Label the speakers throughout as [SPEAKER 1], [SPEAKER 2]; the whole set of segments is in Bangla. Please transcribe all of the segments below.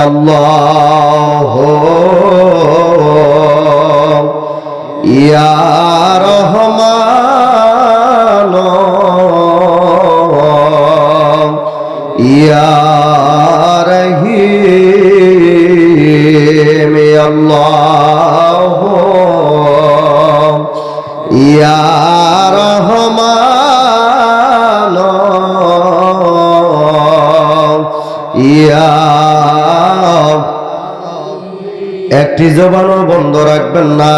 [SPEAKER 1] الله يا একটি জবানও বন্ধ রাখবেন না।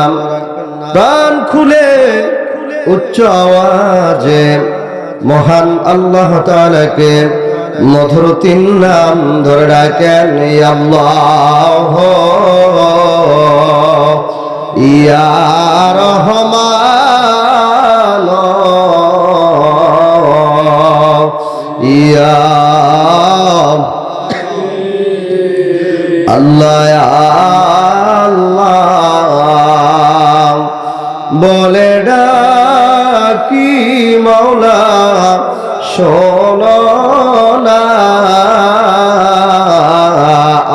[SPEAKER 1] প্রাণ খুলে উচ্চ আওয়াজে মহান আল্লাহ তাআলাকে মধুর তিন নাম ধরে ডাকেন আল্লাহ, ইয়া ইয়া আল্লাহ বলে ডাকি মাওলা শোনো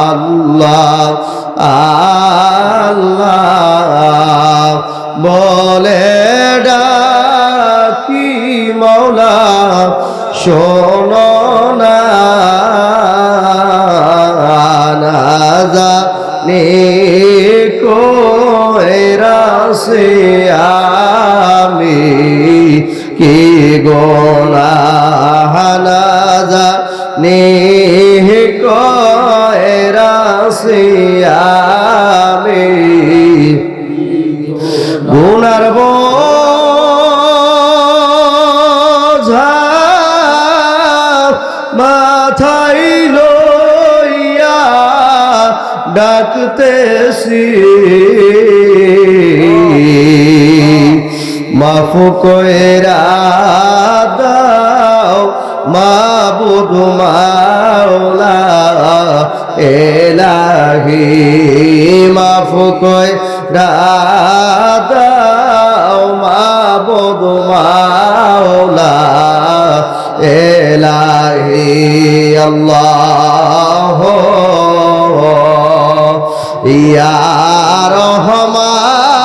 [SPEAKER 1] আল্লাহ আল্লাহ বলে ডাকি মাওলা শোনো না। না কইরাছে আমি কি গোনা না জানি কইরাছে আমি গুনার বোঝা ডাকতেছি। মাফ কইরা দাও, মাবুদ মাওলা এলাহি মাফ কইরা দাও, মাবুদ মাওলা এলাহি আল্লাহ। ইয়া রহমান।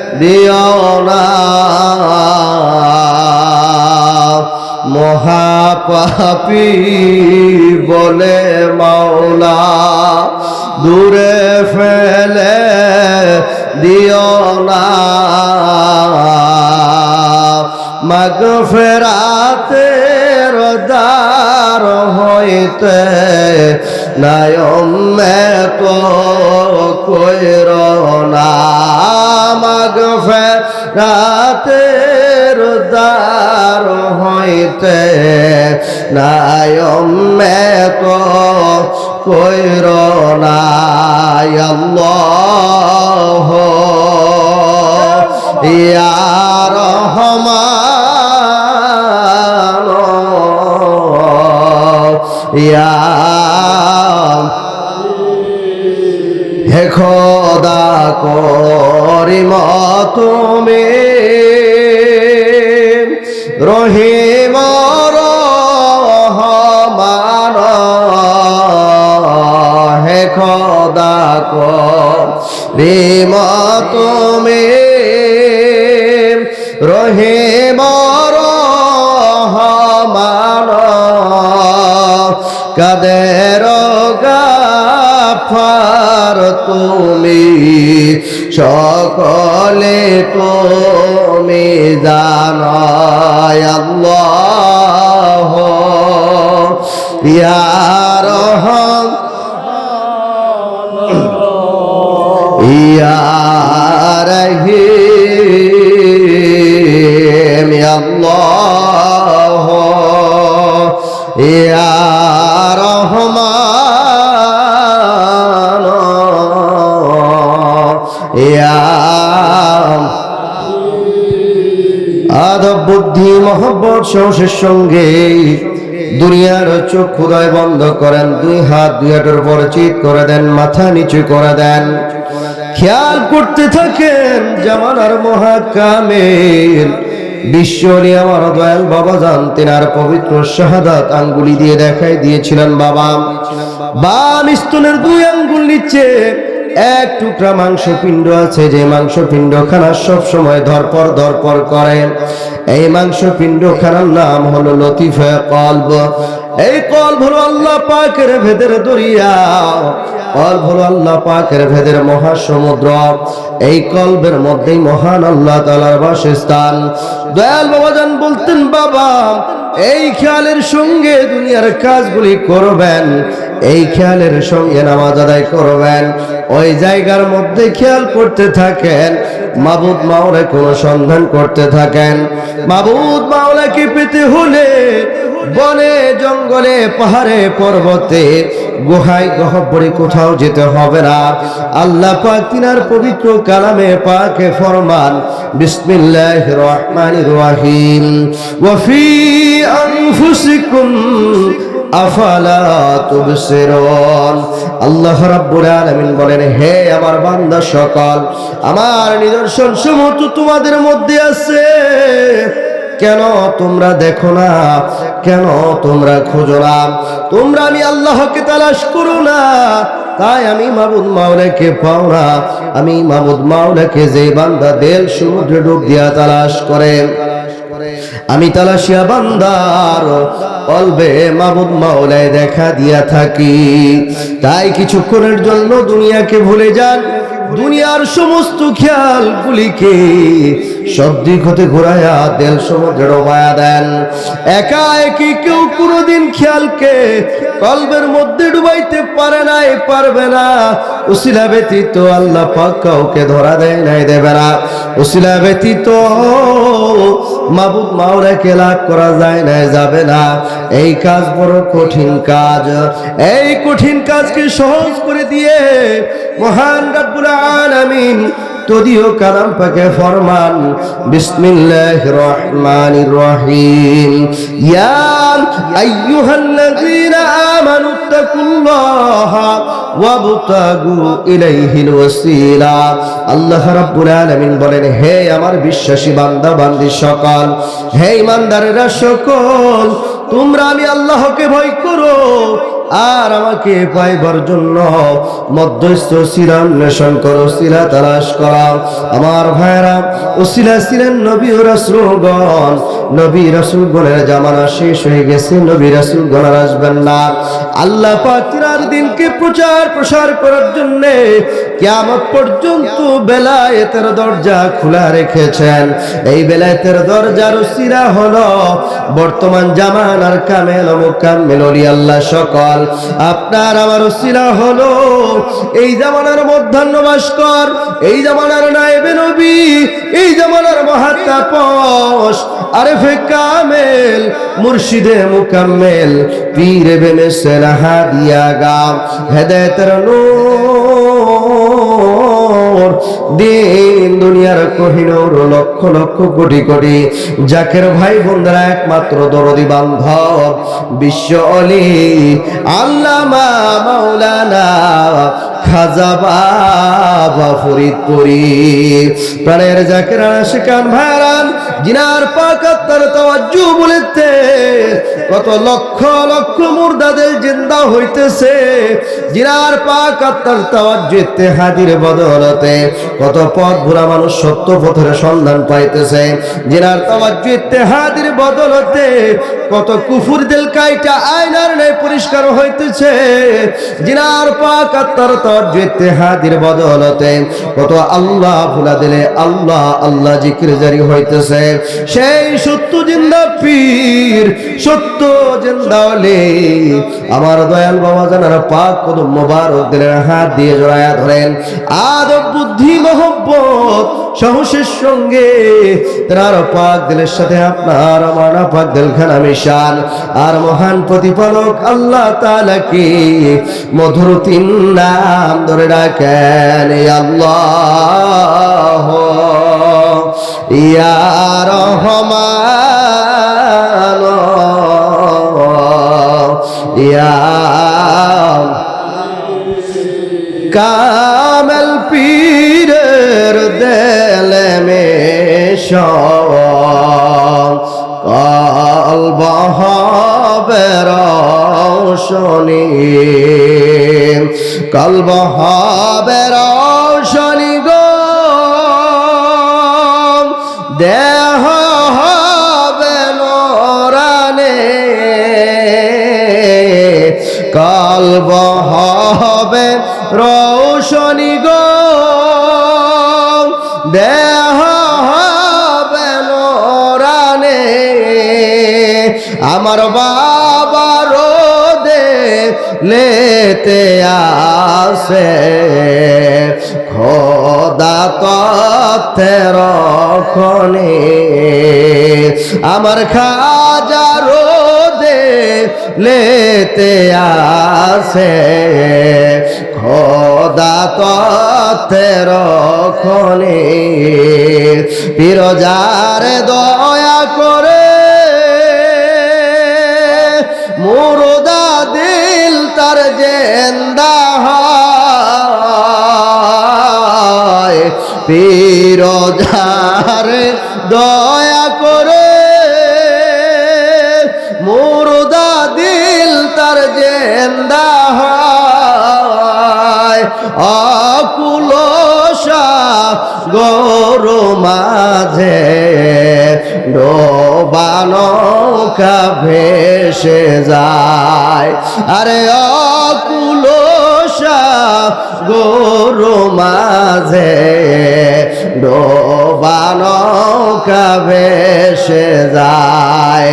[SPEAKER 1] দিও না মহাপাপি বলে মাওলা দূরে ফেলে দিও না মগফেরাতের দার হইতে নয়মে তো কইর না। মগফেরাতের দার হইতে নয়মে তো কইর আল্লাহ ইয়া রহমান। ইয়া হে খোদা করিম তুমি রহিম রহমান। হে খোদা করিম তুমি রহিম রহমান। কাদের তুমি সকলে তুমি জানায় আল্লাহ। ইয়া রহম ইয়া রহিম আল্লাহ। ইয়া রহমান। আদব, বুদ্ধি, মহব্বত সাহসের সঙ্গে দুনিয়ার চোখ খুদায় বন্ধ করেন। দুই হাত, দুই হাতের উপর চিত করে দেন, মাথা নিচু করে দেন। খেয়াল করতে থাকেন, জামানার মহাকামের বিশ্বরী আমার দয়াল বাবা যান, তেনার পবিত্র শাহাদাত আঙ্গুলি দিয়ে দেখাই দিয়েছিলেন বাবা। বাম স্তনের দুই আঙ্গুল নিচে এক টুকরা মাংস পিণ্ড আছে, যে মাংস পিণ্ড খানা সব সময় ধরপর ধরপর করে। এই মাংস খানার নাম হলো লতিফা কলব। এই কল হলো আল্লাহ পাকের ভেদের দরিয়া। কল্ব হলো আল্লাহ পাকের ভেদের মহাসমুদ্র। এই কল্বের মধ্যেই মহান আল্লাহ তালার বাসস্থান। দয়াল বাবাজান বলতেন, বাবা, এই খেয়ালের সঙ্গে দুনিয়ার কাজগুলি করবেন। এই খেয়ালের সঙ্গে নামাজ আদায় করবেন। ওই জায়গার মধ্যে খেয়াল করতে থাকেন। মাবুদ মাওলা কোনো সন্ধান করতে থাকেন। মাবুদ মাওলাকে পেতে হলে বনে জঙ্গলে, পাহাড়ে, পর্বতে গুহায় গহব্বরে কোথাও যেতে হবে না। আল্লাহ পাক তিনার পবিত্র কালামে পাকে ফরমান বিসমিল্লাহ রহমান রহিম। ওয়াফি আনফুসিকুম আফালা তুবসিরুন। আল্লাহ রাব্বুল আলামিন বলেন, হে আমার বান্দা সকল, আমার নিদর্শন সমূহ তোমাদের মধ্যে আছে। কেন তোমরা দেখো না? কেন তোমরা খোঁজো না? তোমরা আমি আল্লাহকে তালাশ করো না। তাই আমি মাবুদ মাওলাকে পাও না। আমি মাবুদ মাওলাকে যে বান্দা দেল সমুদ্রে ডুব দিয়া তালাশ করে। আমি তালাশিয়া বান্দার কলবে মাবুদ মাওলায় দেখা দিয়া থাকি। তাই কিছুক্ষণের জন্য দুনিয়াকে ভুলে যান। দুনিয়ার সমস্ত খেয়ালগুলিকে সব দিক হতে ঘোরায়া দেল সমুদ্রে ডোবায়া দেন। একা একই কেউ কোনোদিন খেয়ালকে কলবের মধ্যে ডুবাইতে পারে নাই পারবে না। উসিলা ব্যতীত আল্লাহ পাক কাউকে ধরা দেয় নাই দেবে না। উসিলা ব্যতীত মাবুদ মাওরাকে লাভ করা যায় না যাবে না। এই কাজ বড় কঠিন কাজ। এই কঠিন কাজকে সহজ করে দিয়ে মহান রাব্বুল আলামিন তদিও কালাম পাকে ফরমান, বিসমিল্লাহির রহমানির রহিম। ইয়া আইয়ুহাল্লাযীনা আমানু তাকুল্লাহা ওয়াবতাগু ইলাইহিল ওয়াসিলা। আল্লাহ রাব্বুল আলামিন বলেন, হে আমার বিশ্বাসী বান্দা, বান্দি সকল, হে ইমানদারেরা সকল, তোমরা আমি আল্লাহকে ভয় করো আর আমাকে পাইবার জন্য মধ্যস্থ শিলা অন্বেষণ করো শিলা তালাশ করা আমার ভাইরা ও শিলা ছিলেন নবী ও রাসুলগণ। নবী রাসুলগণের জামানা শেষ হয়ে গেছে, নবী রাসুলগণ আর আসবেন না। আল্লাহ পাক তিনার দিনকে প্রচার প্রসার করার জন্য কিয়ামত পর্যন্ত বেলায়েতের দরজা খোলা রেখেছেন। এই বেলায়েতের দরজার সিরা হলো বর্তমান জামানার কামেল মুকাম্মেল আল্লাহ সকল। আপনার আমার ওসিলা হলো। এই জামানার মধ্যাহ্ন ভাস্কর, এই জামানার নায়েবে নবী, এই জামানার মহাতাপস আরেফে কামেল মুর্শিদে মুকাম্মেল, পীরে বেনে সেলাহা দিয়া গাম, হেদায়তের নূর। দিন দুনিয়ার কহিনুর লক্ষ লক্ষ কোটি কোটি। জাকের ভাই বোনরা একমাত্র দরদি বান্ধব। বিশ্ব অলি, আল্লামা মাওলানা খাজা বাবা ফরিদপুরি। প্রাণের জাকের আশিকান ভাইরান জিনার পাকাত্তার তাওয়াজ্জু বলেতে কত লক্ষ লক্ষ মুর্দাদের জিন্দা হইতেছে। জিনার পাকাত্তার তাওয়াজ্জু ইত্তেহাদির বদলতে কত পথ ভোলা মানুষ সত্য পথের সন্ধান পাইতেছে। জিনার তাওয়াজ্জু ইত্তেহাদির বদলতে কত কুফুর দিল কাইটা আয়নার নেই পরিষ্কার হইতেছে। জিনার পাকাত্তার তাওয়াজ্জু ইত্তেহাদির বদলতে কত আল্লাহ ভুলা দিলে আল্লাহ আল্লাহ জিকির জারি হইতেছে। সেই সত্য জিন্দা পীর, সত্য জিন্দা হলে আমার দয়াল বাবা জানার পাক কদম মোবারক দিলেন, হাত দিয়ে জড়ায়া ধরেন। আদব, বুদ্ধি, মহব্বত, সাহসের সঙ্গে তার পাক দিলের সাথে আপনার, আমার পাক দিল খানা মিশান। আর মহান প্রতিপালক আল্লাহ তালাকে মধুর তিন নাম ধরে এই আল্লাহ! রহমান কামল পীরের দেলে মে কলব হবে রৌশনি কলব হবে দেহ হবে নোরানে কলব হবে রৌশনি গো দেহ হবে নোরানে। আমার বাবা রোদে আসে খোদা তথ্যের খনে আমার খাজা রোদে লেতে আছে। খোদা তথ্যের খনে পিরজার দয়া করে মুরদা দিল তার জেন্দা হয়। পিরজার দয়া করে। মুরদা দিল তার জেন্দা হয়। অকুলসা গরু মাঝে ডোবানো ভেসে যায়। আরে অকুলসা গরু মাঝে ডোবানো ভেসে যায়।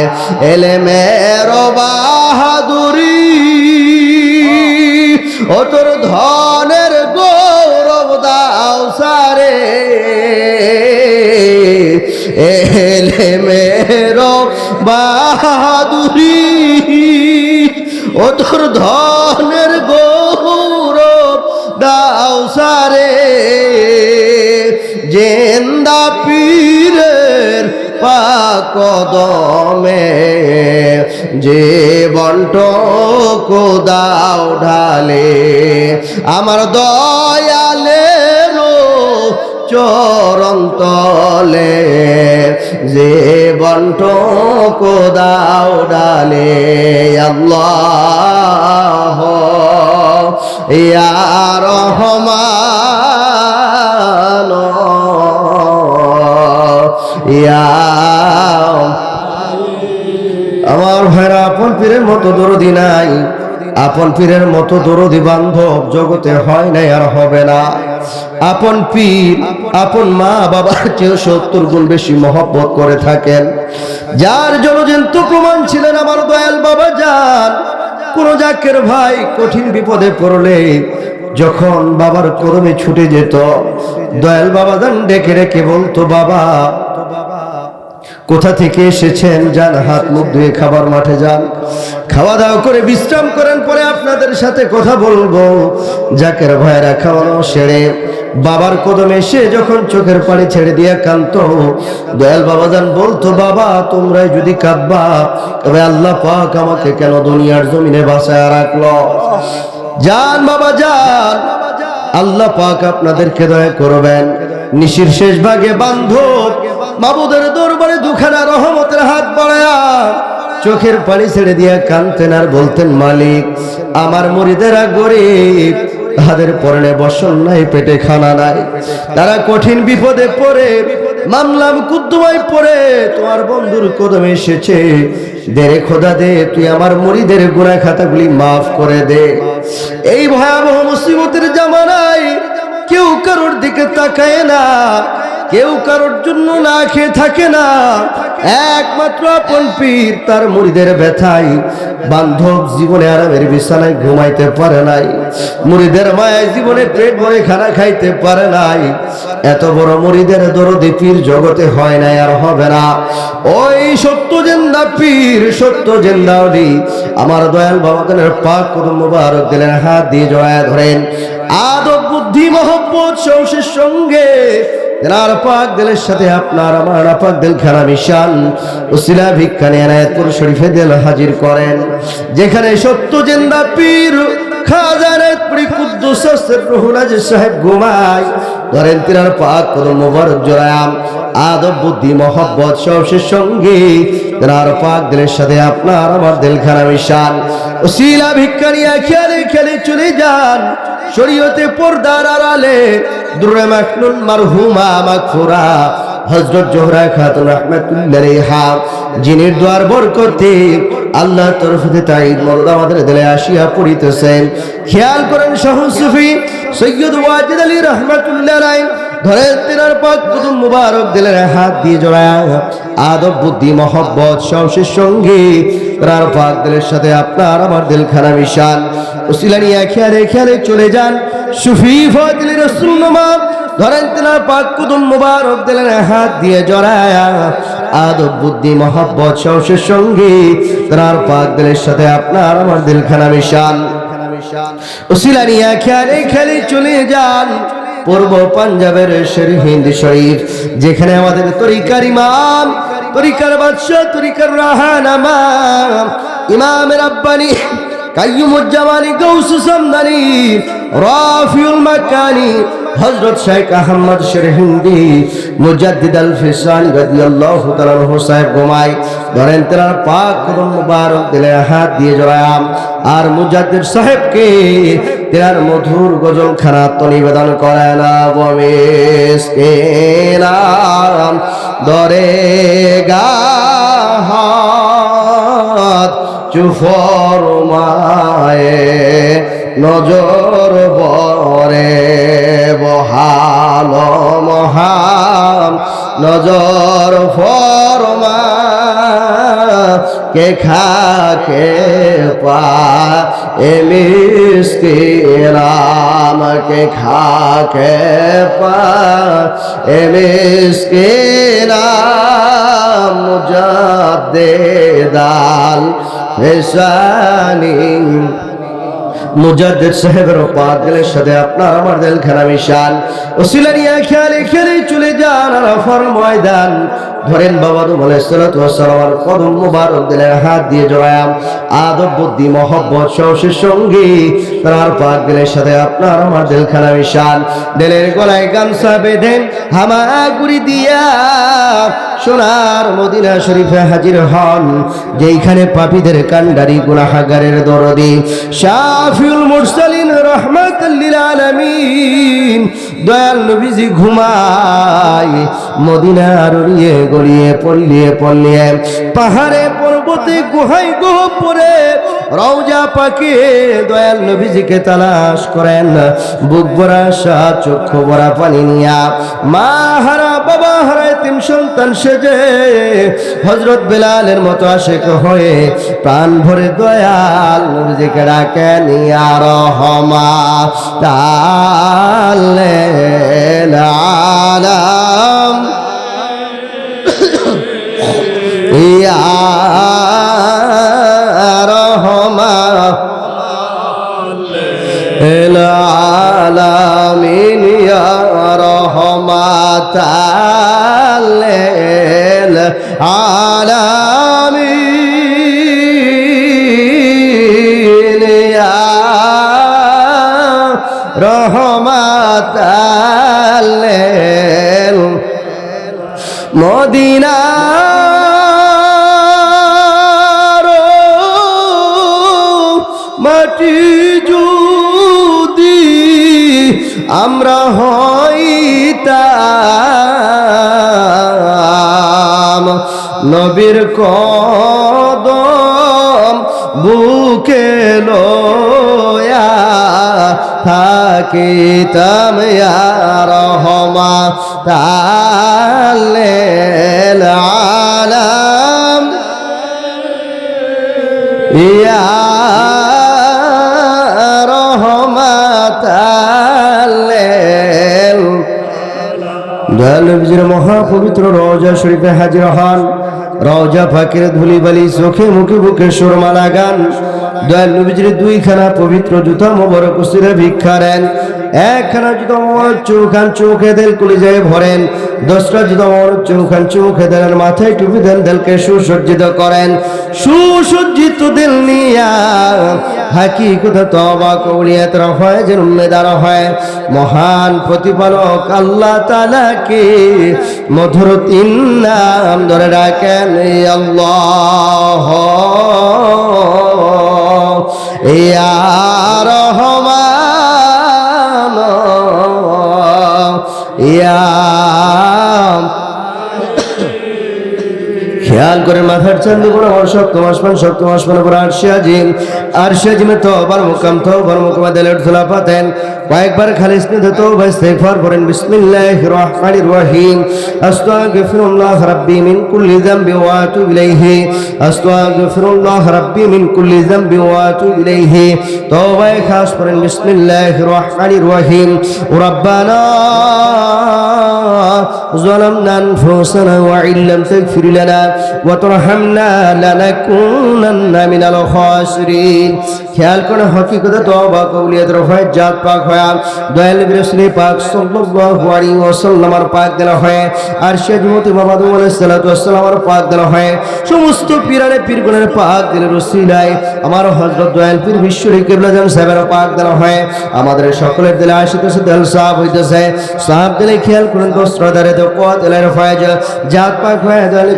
[SPEAKER 1] এলে মেরো বাহাদুরি, ও তোর ধনের গৌরব দাও সারে। এলে মেরো বাহাদুরি, ও তোর ধনের গৌরব সারে জেন্দা পীরের পাকদমে যে বন্ট কোদাও ঢালে। আমার দয়ালের চরণ তলে যে বন্ট কোদাও ডালে আল্লাহ রহমান আমার ভাইরা, আপন পীরের মতো দরদি নাই। আপন পীরের মতো দরদি বান্ধব জগতে হয় নাই আর হবে না। আপন পীর, আপন মা বাবার চেয়ে সত্তর গুণ বেশি মহব্বত করে থাকেন। যার জনজন্তু প্রমাণ ছিলেন আমার দয়াল বাবা যান কোন জাকের ভাই কঠিন বিপদে পড়লে যখন বাবার করমে ছুটে যেত, দয়াল বাবা দান ডেকে রেখে বলতো, বাবা কোথা থেকে এসেছেন? যান, হাত, মুখ ধুয়ে খাবার মাঠে যান। খাওয়া দাওয়া করে বিশ্রাম করেন, পরে আপনাদের সাথে কথা বলব। জাকের ভাইরা খাওয়ানো সেরে, বাবার কদমে এসে যখন চোখের পানি ছেড়ে দিয়ে কান্ত দয়াল বাবা যান বলতো, বাবা, তোমরাই যদি কাঁদবা, তবে আল্লাহ পাক আমাকে কেন দুনিয়ার জমিনে বাসায় রাখল? যান, বাবা, যান। আল্লাহ পাক আপনাদেরকে দয়া করবেন। নিশির শেষ ভাগে বান্ধব মাবুদের দরবারে দুখানা রহমতের হাত বাড়ায়া চোখের পানি ছেড়ে দিয়া কানতেন আর বলতেন, মালিক, আমার মরিদেরা গরিব, তাদের পরনে বসন নাই, পেটে খানা নাই। তারা কঠিন বিপদে পড়ে, মামলাম কুদ্দুমায় পড়ে, তোমার বন্ধুর কদমে এসেছে। দেরে খোদা দে, তুই আমার মরিদের গুনায় খাতাগুলি মাফ করে দে। এই ভয়াবহ মুসিবতের জামানায় কেউ কারোর দিকে তাকায় না। কেউ কারোর জন্য না খেয়ে থাকে না। একমাত্র আপন পীর, তার মুড়িদের ব্যথায় বান্ধব জীবনে আরামের বিছানায় ঘুমাইতে পারে নাই। মুড়িদের মায়ের জীবনে পেট ভরে খানা খাইতে পারে নাই। এত বড় মুড়িদের দরদি পীর জগতে হয় নাই আর হবে না। ওই সত্য জেন্দা পীর, সত্য জেন্দা অলি, আমার দয়াল বাবাদের পাক মুবারক দিলেন, হাত দিয়ে জড়ায় ধরেন। আদব, বুদ্ধি, মহব্বত সৌসের সঙ্গে তেনার পাক দিলের সাথে আপনার, আমার পাক দিল খানা মিশান উসিলা ভিক্ষানে এনায়তপুর শরীফে দিল হাজির করেন। যেখানে সত্য জেন্দা পীর সাহেব জড়ায়াম আদব, বুদ্ধি দিলের সাথে আপনার, আমার দিল খানা মিশান উসিলা ভিক্ষানিয়া খেলে খেলে চলে যান। শরীয়তে পর্দার আড়ালে দুরে মাকনুন মারহুমা মাগফুরা। হযরত জোহরা খাতুন রাহমাতুল্লাহ জিনের দ্বার বরকতে আল্লাহর তরফ থেকে তাই মদদ আমাদের দিলে আসিয়া পড়িতেছেন। খেয়াল করেন শাহ সুফি, সৈয়দ ওয়াজিদ আলী রহমাতুল্লাহ আলাইহি, ধরে তিনার পাক কুতুব মুবারক দিলের হাত দিয়ে জড়ায়, আদব, বুদ্ধি, মহব্বত, সাহসের সঙ্গে তার পাক দিলের সাথে আপনার, আমার দিল খানা মিশান উসিলানিয়া খেয়ালে খেয়ালে চলে যান। সুফি ফজলি রসুল নমাম ধরেন তিনার পাক কুতুব মুবারক দিলের হাত দিয়ে জড়ায়। আদব, বুদ্ধি, মহব্বত, সাহসের সঙ্গে তার পাক দিলের সাথে আপনার আমার দিল খানা মিশান উসিলানিয়া খেয়ালে খেয়ালে চলে যান। পূর্ব পাঞ্জাবের শের হিন্দ শরীফ, যেখানে আমাদের তরিকার ইমাম, তরিকার বাদশাহ, তরিকার রাহান ইমামের আব্বানি কাইয়ুমুজ্জামানি গৌস সামদানি, রাফিউল মাকানি, হযরত শেখ আহমদ শের হিন্দি মুজাদ্দিদ আল ফিসানি রাদিয়াল্লাহু তাআলা সাহেব গোমাই ধরেন তেরার পাক কদম মুবারক দিলে হাত দিয়ে জড়ায়াম। আর মুজাদ্দিদ সাহেবকে তেরার মধুর গজল খানা তো নিবেদন করে না, বমিস কে নাম দরে গাহাত চুফর মায়ে নজর বরে বহাল মহাম নজর ফরমা কে খা কে পা এ মিসকিরাম কে খা কে পা। এ মিসকিরাম মুজাদ্দেদাল ফেসানি মুজাদ্দিদ সাহেবের পাদলের সাথে আপনার আমার দিল খেলা মিশান। ওসিলা নিয়ে খেয়ালে খেলে চলে যান আরাফার ময়দান। ধরেন বাবা বলে আলাইসালামের কদম মুবারক দিলের হাত দিয়ে জড়ায়াম। আদব, বুদ্ধি, মহব্বত, সহসের সঙ্গী। তার পাক দিলের সাথে আপনার আমার দিলখানা মিশান। দিলের গলায় গামছা বেঁধেন হামাগুড়ি দিয়া সোনার মদিনা শরীফে হাজির হন, যেইখানে পাপীদের কান্ডারি গুনাহাগারের দরদি। শাফিউল মুরসালিন রহমাতুল্লিল আলামিন, দয়াল নবীজি ঘুমায় মদিনার উড়িয়ে গড়িয়ে পল্লিয়ে পল্লিয়ে পাহাড়ে পর্বতে গুহাই গুহ পরে রওজা পাকে দয়াল নবীজিকে তালাশ করেন। বুক ভরা আশা চক্ষু ভরা পানি নিয়া, মা হারা বাবা হারায় তিন সন্তান আসে যে হজরত বেলালের মতো আসে হয়ে প্রাণ ভরে দয়াল নবীজিকে ডাকেন ইয়া রহমা তালেন আলাম। ইয়া রহমা এল রহমাতা আমরা হইতাম নবীর কদম বুকে ইয়া রহমাতাল লিল আলাম। ইয়া দয়ালবজির মহাপবিত্র রওজা শরীফে হাজির হন। রওজা ফাকির ধুলি বালি চোখে মুখে বুকে সুরমালা গান দয়াল নবীজির দুইখানা পবিত্র জুতা মোবারক উসিরে ভিক্ষা দেন। একখানা জুতা মোবারক চৌখান চৌখে দেল কলিজায় ভরেন। দশটা জুতা মোবারক চৌখান চৌখে দেন মাথায় টুপি দেন, দেলকে সুসজ্জিত করেন। সুসজ্জিত দিল নিয়া। হাকিকত তবা কৌলিয়াত হয় যে উম্মেদার হয়। মহান প্রতিপালক আল্লাহ তালাকে মধুর তিন নাম ধরে এই আল্লাহ। ইয়া রহমান ইয়া খেয়াল করে মাথার চান্দ করে আমার সপ্তম আসমান সপ্তম আসমান উপর আরশে আজিম আরশে আজিমে তো বার মুকাম তো বার মুকামে দেলের ধুলা পাতেন কয়েকবার খালিস নিতে তো ভাই ইস্তেগফার করেন বিসমিল্লাহির রহমানির রহিম আস্তাগফিরুল্লাহ রাব্বি মিন কুল্লি যামবি ওয়া আতুবু ইলাইহি আস্তাগফিরুল্লাহ রাব্বি মিন কুল্লি যামবি ওয়া আতুবু ইলাইহি তওবায়ে খাস করেন বিসমিল্লাহির রহমানির রহিম রব্বানা ظلمنا أنفسنا وإن لم تغفر لنا খেয়াল করে জাত পাক দয়াল পাক পাক দেন হয়, আর শেখ পাক দেন হয়। সমস্ত পাক দিল রসিলায়, আমার দয়াল পীর সাহেবের পাক দেন হয়, আমাদের সকলের দিলে আশিতেছে দিল সাহাব হইতেছে। সাহাব দিলে খেয়াল করেন তো শ্রদারে তো জাত পাক হয়, দয়াল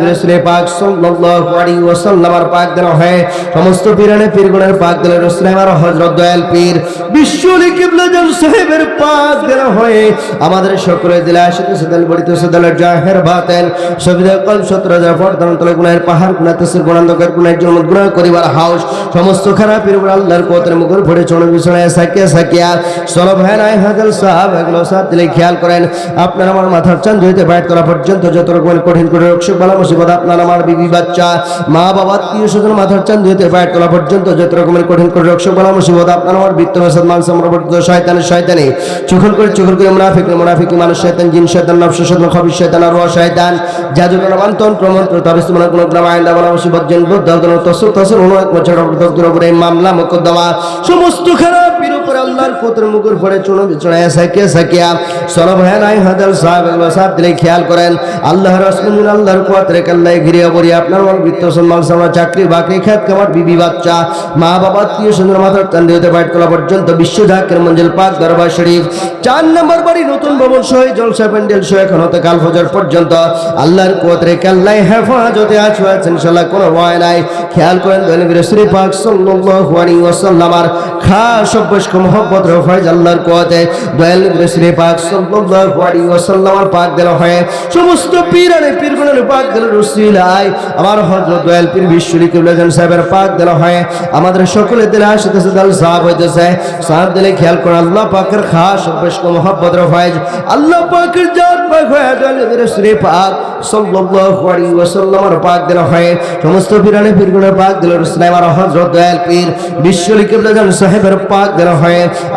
[SPEAKER 1] পাক সাল্লাল্লাহু আলাইহি ওয়াসাল্লামের পাক দেনা হয় সমস্ত পীরানে পীরগণের পাক দিলের রসিলায় আমার হযরত দয়াল পীর বিশ্বরী কিবলা জান সাহেবের পাক দেনা হয় আমাদের সকলের দিলে আশিতেছে দিল বড়িতেছে দিলের জাহের বাতেন। সবিদা কল সত্র যা ফরদান তলে গুনাহের পাহাড়, গুনাহ তসির গুণান্ধকার গুনাহ জন্ম গুনাহ করিবার হাউস, সমস্ত খারাপের উপর আল্লাহর কোতের মুখর ভরে চড় বিছানায় সাকিয়া সাকিয়া সলভ হ্যাঁ নাই হাজাল সাহাব এগুলো সাহাব দিলে খেয়াল করেন। আপনার আমার মাথার চান ধুইতে বাইট করা পর্যন্ত যত রকমের কঠিন করে রক্ষক বালা, মুসিবত আপনার আমার বিবি বাচ্চা, মা বাবা, আত্মীয় স্বজন, মাথার চান ধুইতে বাইট করা পর্যন্ত যত রকমের কঠিন করে রক্ষক বালা মুসিবত, আপনার আমার বৃত্ত মেসাদ মান সম্রাবর্তিত শয়তানের শয়তানি। চুখল করে চুখল করে মুনাফিক মুনাফিক, মানুষ, শয়তান, জিন, শয়তান, নফস, শয়তান, খবির, শয়তান, আর শয়তান। কোন গ্রাম মুসিবত, জন মচড় দগ্ধর উপরে মামলা, মোকদ্দমা। সমস্ত উপরে আল্লাহর পড়ে চুনো বিচড়ায় সাকিয়া সাকিয়া। সরব হ্যাঁ নাই, হাদাল, সাহেব সাহেব খেয়াল করেন। আল্লাহ রসমিন আল্লাহর ঘিরে বলি আপনার আমার বৃত্ত, সম্মান সামা চাকরি, বাকরি, খ্যাত কামার বিবি, বাচ্চা, মা, বাবা, আত্মীয়, সুন্দর, মাথার টান্ডি হতে বাইট করা পর্যন্ত বিশ্ব ঢাকের মঞ্জিল পাক দরবার শরীফ। চার নম্বর বাড়ি নতুন ভবন সহ জলসা প্যান্ডেল সহ এখন হতে কাল ফজর পর্যন্ত। আল্লাহর কোয়াত রেখে আল্লাহ হেফাজতে আছো আছেন ইনশাআল্লাহ কোনো ভয় নাই। খেয়াল করেন দলিবীর শ্রী পাক সাল্লাল্লাহু আলাইহি ওয়াসাল্লামার খাস অভ্যস্ক মোহাম্মদ রফাইজ আল্লাহর কোয়াতে দয়াল শ্রী পাক সাল্লাল্লাহু আলাইহি ওয়াসাল্লামার পাক দিল হয়। সমস্ত পীরানে পীরগণের পাক দিল রসিলাই আমার হযরত দয়াল পীর বিশ্বরী কিবলা জান সাহেবের পাক দিল হয়। আমাদের সকলের দিলে আসতেছে দাল সাহাব হইতেছে। সাহাব দিলে খেয়াল করে আল্লাহ পাকের খাস অভ্যস্ক মোহাম্মদ রফাইজ আল্লাহ পাকের জাত পাক হয় দয়াল শ্রী পাক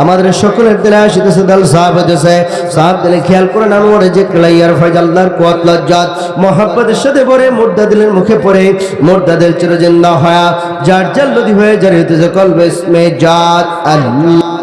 [SPEAKER 1] আমাদের সকলের দিলে আসতেছে দাল সাহাব হইতেছে। সাহাব দিলে খেয়াল করে নাম যে ক্লাইয়ার ফয়জ, আল্লাহর কোয়াত লজ্জাত। মোহাব্বতের সাথে পরে মুর্দা দিলের মুখে পড়ে, মুর্দা দিল চিরজিন্দা হয়া, যার জাল্লদি হয়ে হইতেছে কলবে ইসমে জাত আল্লাহ।